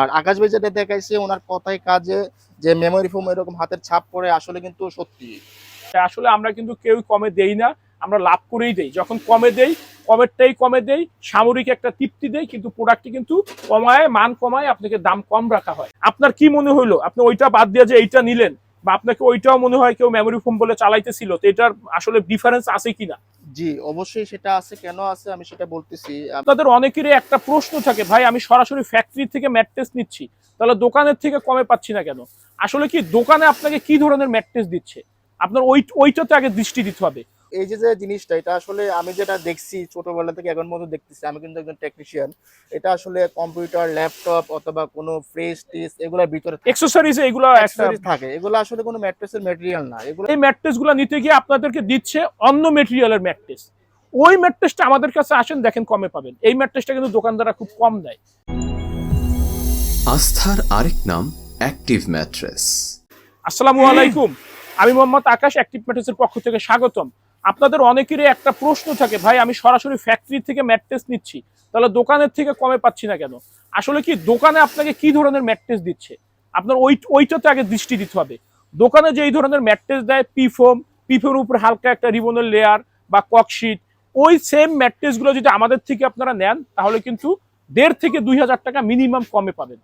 আর আকাশ ভাই যেটা দেখাইছে, ওনার কথায় কাজে যে মেমোরি ফোম এরকম হাতের ছাপ পরে আসলে কিন্তু সত্যি। আসলে আমরা কিন্তু কেউ কমে দেই না, আমরা লাভ করেই দেই। যখন কমে দেই, কমেরটাই কমে দেই, সামরিক একটা তৃপ্তি দেই, কিন্তু প্রোডাক্টটি কিন্তু কমায়, মান কমায়, আপনাকে দাম কম রাখা হয়। আপনার কি মনে হইল? আপনি ওইটা বাদ দিয়ে যে এইটা নিলেন বা আপনাকে ওইটাও মনে হয় কেউ মেমোরি ফোন বলে চালাইতেছিল তো এটার আসলে ডিফারেন্স আছে কিনা? জি অবশ্যই সেটা আছে কেন আছে আমি সেটা বলতেছি। তাদের আপনাদের অনেকেরই একটা প্রশ্ন থাকে ভাই আমি সরাসরি ফ্যাক্টরি থেকে ম্যাট্রেস নিচ্ছি তাহলে দোকানের থেকে কমে পাচ্ছি না কেন? আসলে কি দোকানে আপনাকে কি ধরনের ম্যাট্রেস দিচ্ছে? আপনার ওই ওইটাতে আগে দৃষ্টি দিতে হবে। এই যে যে জিনিসটা এটা আসলে আমি যেটা দেখছি ছোটবেলা থেকে এখন মতো দেখতেছি আমি কিন্তু একজন টেকনিশিয়ান এটা আসলে কম্পিউটার ল্যাপটপ অথবা কোনো ফ্রেশ টিস এগুলোর ভিতরে থাকে। এক্সেসরিজ এগুলো Accessories থাকে। এগুলো আসলে কোনো ম্যাট্রেসের ম্যাটেরিয়াল না। এগুলো এই ম্যাট্রেসগুলো নিতে গিয়ে আপনাদেরকে দিচ্ছে অন্য মেটেরিয়ালের ম্যাট্রেস ওই ম্যাট্রেসটা আমাদের কাছে আসেন দেখেন কমে পাবেন। এই ম্যাট্রেসটা কিন্তু দোকানদাররা খুব কম দেয়। আস্থার আরেক নাম অ্যাক্টিভ ম্যাট্রেস আসসালামু আলাইকুম। আমি মোহাম্মদ আকাশ অ্যাক্টিভ ম্যাট্রেসের পক্ষ থেকে স্বাগতম। আপনাদের অনেকেরই একটা প্রশ্ন থাকে, ভাই, আমি সরাসরি ফ্যাক্টরি থেকে ম্যাট্রেস নিচ্ছি, তাহলে দোকানের থেকে কমে পাচ্ছি না কেন? আসলে কি, দোকানে আপনাকে কি ধরনের ম্যাট্রেস দিচ্ছে? আপনার ওই, ওইটাতে আগে দৃষ্টি দিতে হবে। দোকানে যে এই ধরনের ম্যাট্রেস দেয় পিফোম পিফোমের উপর হালকা একটা রিবনের লেয়ার বা ককশিট ওই সেম ম্যাট্রেসগুলো যদি আমাদের থেকে আপনারা নেন, তাহলে কিন্তু দেড় থেকে দুই হাজার টাকা মিনিমাম কমে পাবেন।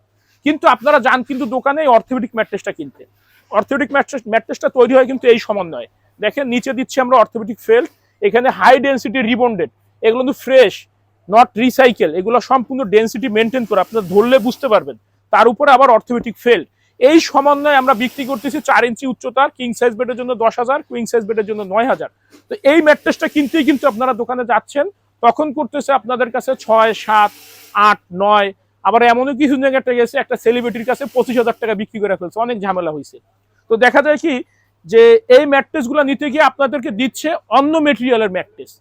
কিন্তু আপনারা যান কিন্তু দোকানে অর্থোপেডিক ম্যাট্রেসটা কিনতে। অর্থোপেডিক ম্যাট্রেস ম্যাট্রেসটা তৈরি হয় কিন্তু এই সমন্বয়ে। দেখেন, নিচে দিচ্ছি আমরা অর্থোপেডিক ফেল্ট এখানে হাই ডেন্সিটি রিবন্ডেড এগুলো কিন্তু ফ্রেশ নট রিসাইকেল এগুলো সম্পূর্ণ ডেন্সিটি মেনটেন করে, আপনারা ধরলে বুঝতে পারবেন। তার উপরে আবার অর্থোপেটিক ফেল্ট এই সমন্বয়ে আমরা বিক্রি করতেছি চার ইঞ্চি উচ্চতার কিং সাইজ বেডের জন্য দশ হাজার কুইং সাইজ বেডের জন্য নয় হাজার। তো এই ম্যাট্রেসটা কিনতেই কিন্তু আপনারা দোকানে যাচ্ছেন, তখন করতেছে আপনাদের কাছে ছয়, সাত, আট, নয়, আবার এমনও কিছু জায়গাটা গেছে, একটা সেলিব্রিটির কাছে পঁচিশ হাজার টাকা বিক্রি করে ফেলছে, অনেক ঝামেলা হয়েছে তো দেখা যায় কি যে এই ম্যাট্রেসগুলো নিতে গিয়ে আপনাদেরকে দিচ্ছে অন্য মেটেরিয়ালের ম্যাট্রেস।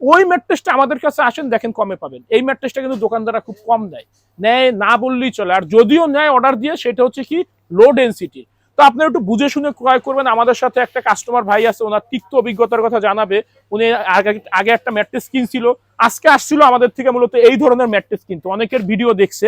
ওই ম্যাট্রেসটা আমাদের কাছে আসেন, দেখেন কমে পাবেন। এই ম্যাট্রেসটা কিন্তু দোকানদাররা খুব কম দেয়। নেয় না বললেই চলে। আর যদিও নেয় অর্ডার দিয়ে, সেটা হচ্ছে কি? লো ডেন্সিটি তো আপনারা একটু বুঝে শুনে ক্রয় করবেন। আমাদের সাথে একটা কাস্টমার ভাই আছে, ওনার তিক্ত অভিজ্ঞতার কথা জানাবে। উনি আগে আগে একটা ম্যাট্রেস কিনছিল। আজকে আসছিল আমাদের থেকে মূলত এই ধরনের ম্যাট্রেস কিন্তু। অনেকের ভিডিও দেখছে।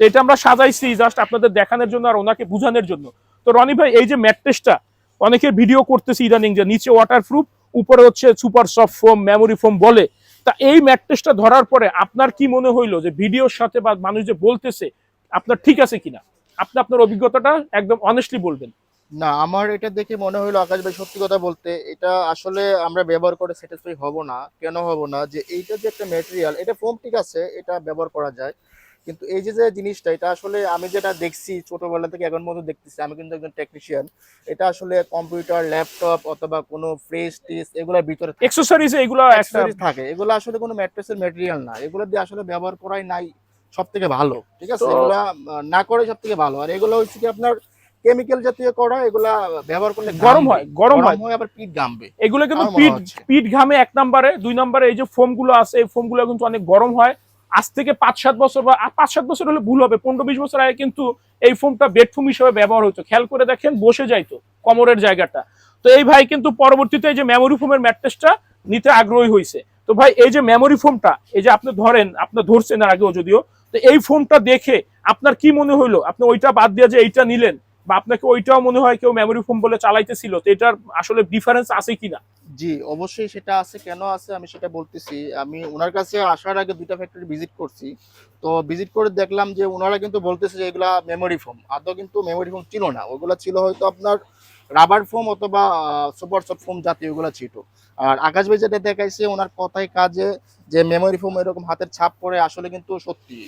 তো এটা আমরা সাজাইছি জাস্ট আপনাদের দেখানোর জন্য আর ওনাকে বোঝানোর জন্য। তো রনি ভাই, এই যে ম্যাট্রেসটা অনেকের ভিডিও করতেছি ইদানিং যে নিচে ওয়াটারপ্রুফ উপরে হচ্ছে super soft foam memory foam বলে। তা এই ম্যাট্রেসটা ধরার পরে আপনার কি মনে হইল যে ভিডিওর সাথে বা মানুষ যে বলতেছে, আপনার ঠিক আছে কিনা? আপনি আপনার অভিজ্ঞতাটা একদম অনেস্টলি বলবেন। না, আমার এটা দেখে মনে হলো আকাশ ভাই সত্যি কথা বলতে, এটা আসলে আমরা ব্যবহার করে স্যাটিসফাই হব না। কেন হব না? যে এইটা যে একটা ম্যাটেরিয়াল এটা ফোম ঠিক আছে, এটা ব্যবহার করা যায়। কিন্তু এই যে যে জিনিসটা এটা আসলে আমি যেটা দেখছি ছোটবেলা থেকে এখন মতো দেখতেছি আমি কিন্তু একজন টেকনিশিয়ান এটা আসলে কম্পিউটার ল্যাপটপ অথবা কোনো ফ্রেশ টিস এগুলোর ভিতরে। এক্সেসরিজ এগুলো থাকে। এগুলো আসলে কোনো ম্যাট্রেসের ম্যাটেরিয়াল না। এগুলো দিয়ে আসলে ব্যবহার করাই নাই সব থেকে ভালো ঠিক আছে? এগুলা না করে সব থেকে ভালো। আর এগুলো হচ্ছে কি আপনার কেমিক্যাল জাতীয় করা এগুলা ব্যবহার করলে গরম হয়, গরম হয়। আবার পিঠ গামবে এগুলো কিন্তু পিঠ পিঠ ঘামে এক নম্বরে দুই নম্বরে এই যে ফোমগুলো আছে এই ফোমগুলো কিন্তু অনেক গরম হয়। আজ থেকে পাঁচ, সাত বছর বা পাঁচ, সাত বছর হলে ভুল হবে। পনেরো, বিশ বছর আগে কিন্তু এই ফোনটা বেডফোম হিসেবে ব্যবহার হতো। খেয়াল করে দেখেন, বসে যাইতো কোমরের জায়গাটা। তো এই ভাই কিন্তু পরবর্তীতে এই যে মেমোরি ফোমের ম্যাট্রেসটা নিতে আগ্রহী হয়েছে তো ভাই, এই যে মেমোরি ফোমটা এই যে আপনি ধরেন, আপনি ধরছেন আগেও যদিও, তো এই ফোমটা দেখে আপনার কি মনে হইল? আপনি ওইটা বাদ দিয়ে যে এইটা নিলেন বা আপনাকে ওইটাও মনে হয় কেউ মেমোরি ফোম বলে চালাইতেছিল, তো এটার আসলে ডিফারেন্স আছে কিনা? জি, অবশ্যই সেটা আছে, কেন আছে আমি সেটা বলতেছি। আমি ওনার কাছে আসার আগে দুইটা ফ্যাক্টরি ভিজিট করছি। তো ভিজিট করে দেখলাম যে ওনারা কিন্তু বলতেছে যে এগুলা মেমোরি ফোম আদৌ কিন্তু মেমোরি ফোম ছিল না। ওগুলো ছিল হয়তো আপনার রাবার ফোম অথবা সুপার সফট ফোম জাতীয় ওগুলো ছিল। আর আকাশ ভাই যেটা দেখাইছে ওনার কথায় কাজে যে মেমোরি ফোম এরকম হাতের ছাপ পড়ে আসলে কিন্তু সত্যি।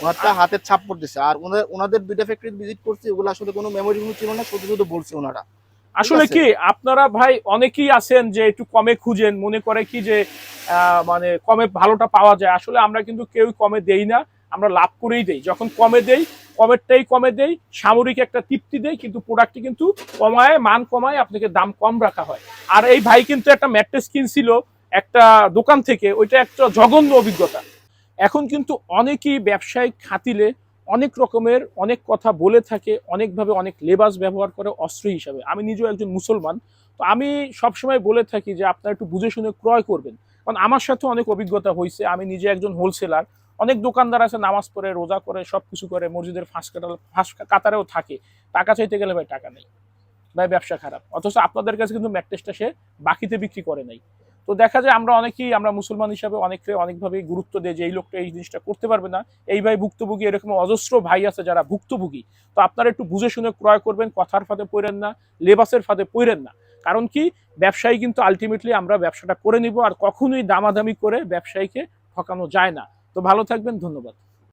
ওনারটা হাতের ছাপ পড়তেছে। আর ওনাদের ওনাদের দুইটা ফ্যাক্টরি ভিজিট করছি ওগুলো আসলে কোনো মেমোরি ছিল না শুধু শুধু বলছে ওনারা। আসলে কি আপনারা ভাই অনেকেই আছেন যে একটু কমে খুঁজেন মনে করে কি যে মানে কমে ভালোটা পাওয়া যায়। আসলে আমরা কিন্তু কেউ কমে দেই না আমরা লাভ করেই দেই। যখন কমে দেই কমেরটাই কমে দেই সামরিক একটা তৃপ্তি দেই কিন্তু প্রোডাক্টটি কিন্তু কমায় মান কমায় আপনাকে দাম কম রাখা হয়। আর এই ভাই কিন্তু একটা ম্যাট্রেস কিনছিল একটা দোকান থেকে ওইটা একটা জঘন্য অভিজ্ঞতা। এখন কিন্তু অনেকেই ব্যবসায়িক খাতিলে অনেক রকমের অনেক কথা বলে থাকে, অনেকভাবে অনেক লেবাস ব্যবহার করে অস্ত্র হিসাবে। আমি নিজেও একজন মুসলমান, তো আমি সবসময় বলে থাকি যে আপনারা একটু বুঝে শুনে ক্রয় করবেন। কারণ আমার সাথে অনেক অভিজ্ঞতা হয়েছে, আমি নিজে একজন হোলসেলার অনেক দোকানদার আছে, নামাজ পড়ে, রোজা করে সব কিছু করে, মসজিদের ফাঁস কাটাল, ফাঁস কাতারেও থাকে। টাকা চাইতে গেলে ভাই টাকা নেই, ভাই ব্যবসা খারাপ। অথচ আপনাদের কাছে কিন্তু ম্যাট্রেসটা সে বাকিতে বিক্রি করে নাই। তো দেখা যায় আমরা অনেকেই, আমরা মুসলমান হিসাবে অনেকে অনেকভাবে গুরুত্ব দেয় যে এই লোকটা এই জিনিসটা করতে পারবে না। এই ভাই ভুক্তভোগী, এরকম অজস্র ভাই আছে যারা ভুক্তভোগী। তো আপনারা একটু বুঝে শুনে ক্রয় করবেন, কথার ফাঁদে পড়েন না, লেবাসের ফাঁদে পড়েন না। কারণ কি? ব্যবসায়ী কিন্তু আলটিমেটলি আমরা ব্যবসাটা করে নিব আর কখনোই দামাদামি করে ব্যবসায়ীকে ঠকানো যায় না। তো ভালো থাকবেন, ধন্যবাদ।